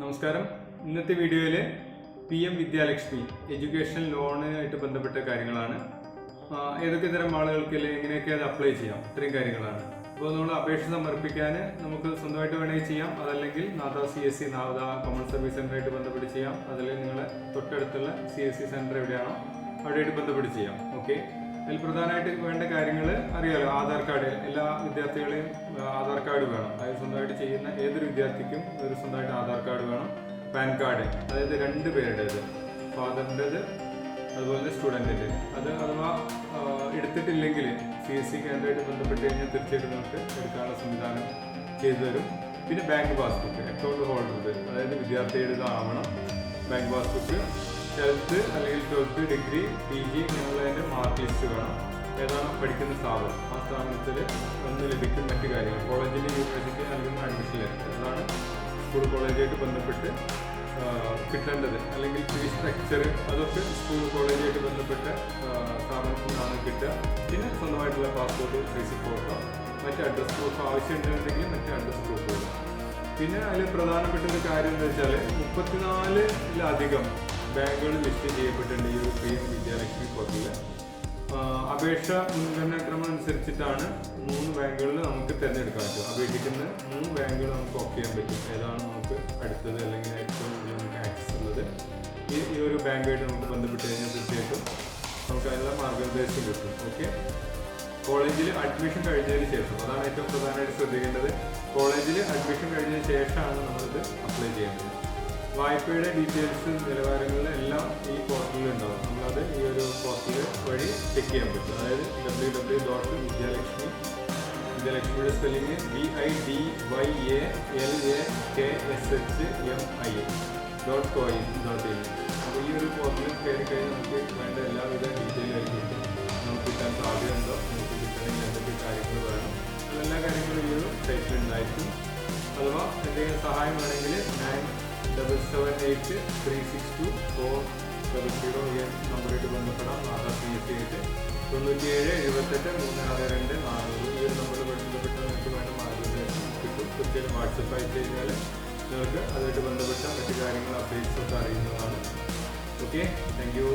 നമസ്കാരം. ഇന്നത്തെ വീഡിയോയിൽ പി എം വിദ്യാലക്ഷ്മി എഡ്യൂക്കേഷൻ ലോണുമായിട്ട് ബന്ധപ്പെട്ട കാര്യങ്ങളാണ്. ഏതൊക്കെ തരം ആളുകൾക്ക് അല്ലെങ്കിൽ എങ്ങനെയൊക്കെ അത് അപ്ലൈ ചെയ്യാം? ഇത്രയും കാര്യങ്ങളാണ്. അപ്പോൾ നമ്മൾ അപേക്ഷ സമർപ്പിക്കാൻ നമുക്ക് സ്വന്തമായിട്ട് വേണമെങ്കിൽ ചെയ്യാം. അതല്ലെങ്കിൽ നാദ സി എസ് സി നാദ കോമൺ സർവീസ് സെന്ററായിട്ട് ബന്ധപ്പെട്ട് ചെയ്യാം. അതല്ലെങ്കിൽ നിങ്ങളെ തൊട്ടടുത്തുള്ള സി എസ് സി സെന്റർ എവിടെയാണോ അവിടെയായിട്ട് ബന്ധപ്പെട്ട് ചെയ്യാം. ഓക്കെ അതിൽ പ്രധാനമായിട്ട് വേണ്ട കാര്യങ്ങൾ അറിയാലോ. ആധാർ കാർഡ് എല്ലാ വിദ്യാർത്ഥികളെയും ആധാർ കാർഡ് വേണം. അതായത് സ്വന്തമായിട്ട് ചെയ്യുന്ന ഏതൊരു വിദ്യാർത്ഥിക്കും ഒരു സ്വന്തമായിട്ട് ആധാർ കാർഡ് വേണം. പാൻ കാർഡ് അതായത് രണ്ട് പേരുടേത്. ഫാദറിന്റെത് അതുപോലെ തന്നെ സ്റ്റുഡന്റിന്റെ അത് അഥവാ എടുത്തിട്ടില്ലെങ്കിൽ സി എസ് സി കേന്ദ്രമായിട്ട് ബന്ധപ്പെട്ട് കഴിഞ്ഞാൽ തീർച്ചയായിട്ടും നമുക്ക് എടുക്കാനുള്ള സംവിധാനം ചെയ്തു തരും. പിന്നെ ബാങ്ക് പാസ്ബുക്ക് അക്കൗണ്ട് ഹോൾഡർ അതായത് വിദ്യാർത്ഥിയുടെ ആവണം. ബാങ്ക് പാസ്ബുക്ക് ട്വൽത്ത് അല്ലെങ്കിൽ ട്വൽത്ത് ഡിഗ്രി പി ജി എന്നുള്ളതിന്റെ മാർക്ക് ലിസ്റ്റ് വേണം. ഏതാണ് പഠിക്കുന്ന സ്ഥാപനം? ആ സ്ഥാപനത്തിൽ ഒന്ന് ലഭിക്കുന്ന മറ്റ് കാര്യങ്ങൾ. കോളേജിൽ യൂണിവേഴ്സിറ്റി നൽകുന്ന അഡ്മിഷൻ ലെറ്റർ അതാണ് സ്കൂൾ കോളേജായിട്ട് ബന്ധപ്പെട്ട് കിട്ടേണ്ടത്. അല്ലെങ്കിൽ ഫീ സ്ട്രക്ചർ അതൊക്കെ സ്കൂൾ കോളേജായിട്ട് ബന്ധപ്പെട്ട സ്ഥാപനത്തിൽ നിന്നാണ് കിട്ടുക. പിന്നെ സ്വന്തമായിട്ടുള്ള പാസ്പോർട്ട് സൈസ് ഫോട്ടോ മറ്റ് അഡ്രസ് പ്രൂഫ് ആവശ്യമുണ്ടെങ്കിൽ മറ്റ് അഡ്രസ് പ്രൂഫുകൾ പിന്നെ അതിൽ പ്രധാനപ്പെട്ട ഒരു കാര്യം എന്ന് വെച്ചാൽ മുപ്പത്തിനാലിലധികം ബാങ്കുകൾ ലിസ്റ്റ് ചെയ്യപ്പെട്ടിട്ടുണ്ട് ഈ ഒരു പി എം വിദ്യാലക്ഷ്മി പോർട്ടലിൽ അപേക്ഷ മുൻഗണനാക്രമം അനുസരിച്ചിട്ടാണ് മൂന്ന് ബാങ്കുകളിൽ നമുക്ക് തിരഞ്ഞെടുക്കാൻ പറ്റും അപേക്ഷിക്കുന്ന മൂന്ന് ബാങ്കുകൾ നമുക്ക് ഓക്കെ ചെയ്യാൻ പറ്റും. ഏതാണ് നമുക്ക് അടുത്തത് അല്ലെങ്കിൽ ഏറ്റവും കൂടുതൽ നമുക്ക് ആക്സസ് ഉള്ളത്? ഈ ഈ ഒരു ബാങ്കുമായിട്ട് നമുക്ക് ബന്ധപ്പെട്ട് കഴിഞ്ഞാൽ തീർച്ചയായിട്ടും നമുക്ക് അതിനുള്ള മാർഗനിർദ്ദേശം കിട്ടും. ഓക്കെ? കോളേജിൽ അഡ്മിഷൻ കഴിഞ്ഞതിന് ശേഷം അതാണ് ഏറ്റവും പ്രധാനമായിട്ട് ശ്രദ്ധിക്കേണ്ടത്. കോളേജിൽ അഡ്മിഷൻ കഴിഞ്ഞതിന് ശേഷമാണ് നമ്മളിത് അപ്ലൈ ചെയ്യേണ്ടത്. വായ്പയുടെ ഡീറ്റെയിൽസ് നിലവാരങ്ങളിൽ എല്ലാം ഈ പോർട്ടലിൽ ഉണ്ടാവും. നമ്മളത് ഈ ഒരു പോർട്ടൽ വഴി ചെക്ക് ചെയ്യാൻ പറ്റും. അതായത് W W dot Vidyalakshmi വിദ്യാലക്ഷ്മിയുടെ spelling B I D Y A L A K S H M I dot co in dot in അപ്പോൾ ഈ ഒരു പോർട്ടലിൽ കയറി കഴിഞ്ഞാൽ നമുക്ക് വേണ്ട എല്ലാവിധ ഡീറ്റെയിലും കിട്ടും. നമുക്ക് കിട്ടാൻ സാധ്യതയുണ്ടോ നമുക്ക് കിട്ടണമെങ്കിൽ എന്തൊക്കെ കാര്യങ്ങൾ വേണം? അതെല്ലാ കാര്യങ്ങളും ഈ ഒരു സൈറ്റിൽ ഉണ്ടായിരിക്കും. അഥവാ എന്തെങ്കിലും സഹായം വേണമെങ്കിൽ nine double seven eight three six two four double zero ഈ ബന്ധപ്പെടാം. ആധാർ പി എസ് ആയിട്ട് തൊണ്ണൂറ്റിയേഴ് എഴുപത്തെട്ട് മൂന്ന് ആറ് രണ്ട് നാനൂറ്. ഈ ഒരു നമ്പറിൽ നിങ്ങൾക്ക് വേണ്ട മാർഗനിർദ്ദേശം കിട്ടും. വാട്സപ്പ് അയച്ചു കഴിഞ്ഞാൽ നിങ്ങൾക്ക് അതുമായിട്ട് ബന്ധപ്പെട്ട മറ്റു കാര്യങ്ങൾ അപ്ഡേറ്റ്സ് ഒക്കെ അറിയുന്നതാണ്. Okay thank you